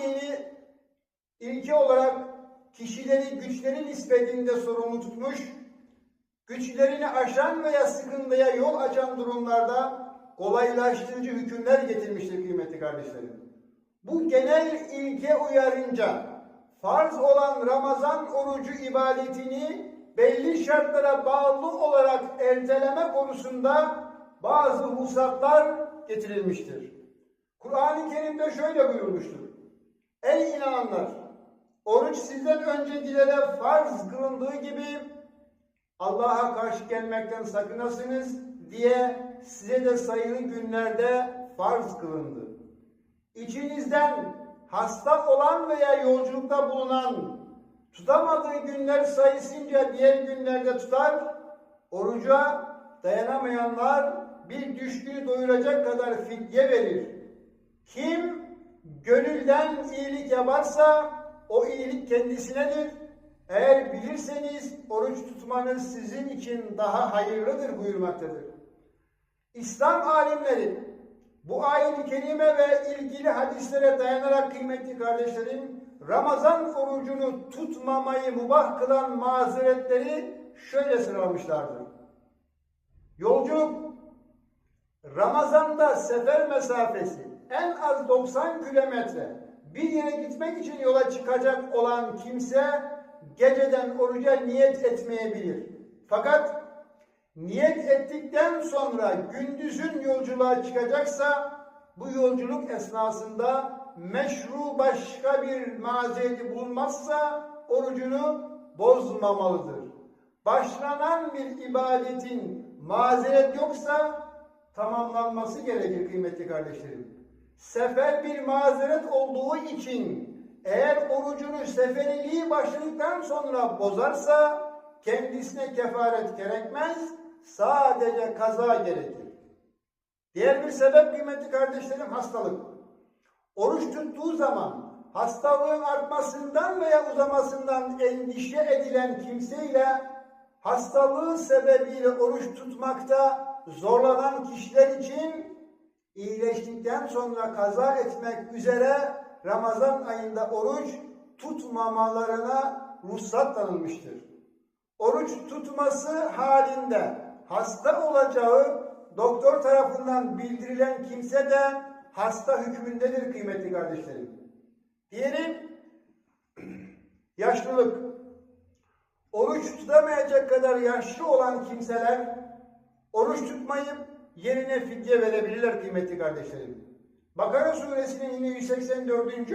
dini ilke olarak kişileri güçleri nispetinde sorumlu tutmuş, güçlerini aşan veya sıkıntıya yol açan durumlarda kolaylaştırıcı hükümler getirmiştir kıymetli kardeşlerim. Bu genel ilke uyarınca farz olan Ramazan orucu ibadetini belli şartlara bağlı olarak erteleme konusunda bazı hususatlar getirilmiştir. Kur'an-ı Kerim'de şöyle buyurmuştur. Ey inananlar! Oruç sizden öncekilere farz kılındığı gibi Allah'a karşı gelmekten sakınasınız diye size de sayılı günlerde farz kılındı. İçinizden hasta olan veya yolculukta bulunan tutamadığı günler sayısınca diğer günlerde tutar, oruca dayanamayanlar bir düşkünü doyuracak kadar fidye verir. Kim gönülden iyilik yaparsa o iyilik kendisinedir. Eğer bilirseniz oruç tutmanız sizin için daha hayırlıdır buyurmaktadır. İslam alimleri bu ayet-i kerime ve ilgili hadislere dayanarak kıymetli kardeşlerim Ramazan orucunu tutmamayı mubah kılan mazeretleri şöyle sıralamışlardır. Yolculuk Ramazan'da sefer mesafesi en az 90 kilometre bir yere gitmek için yola çıkacak olan kimse geceden oruca niyet etmeyebilir. Fakat niyet ettikten sonra gündüzün yolculuğa çıkacaksa bu yolculuk esnasında meşru başka bir mazereti bulmazsa orucunu bozmamalıdır. Başlanan bir ibadetin mazeret yoksa tamamlanması gerekir kıymetli kardeşlerim. Sefer bir mazeret olduğu için eğer orucunu seferiliği başladıktan sonra bozarsa kendisine kefaret gerekmez, sadece kaza gerekir. Diğer bir sebep kıymetli kardeşlerim hastalık. Oruç tuttuğu zaman hastalığın artmasından veya uzamasından endişe edilen kimseyle hastalığı sebebiyle oruç tutmakta zorlanan kişiler için iyileştikten sonra kaza etmek üzere Ramazan ayında oruç tutmamalarına ruhsat tanınmıştır. Oruç tutması halinde hasta olacağı doktor tarafından bildirilen kimse de hasta hükmündedir kıymetli kardeşlerim. Diğeri yaşlılık. Oruç tutamayacak kadar yaşlı olan kimseler oruç tutmayıp yerine fidye verebilirler kıymetli kardeşlerim. Bakara suresinin yine 184.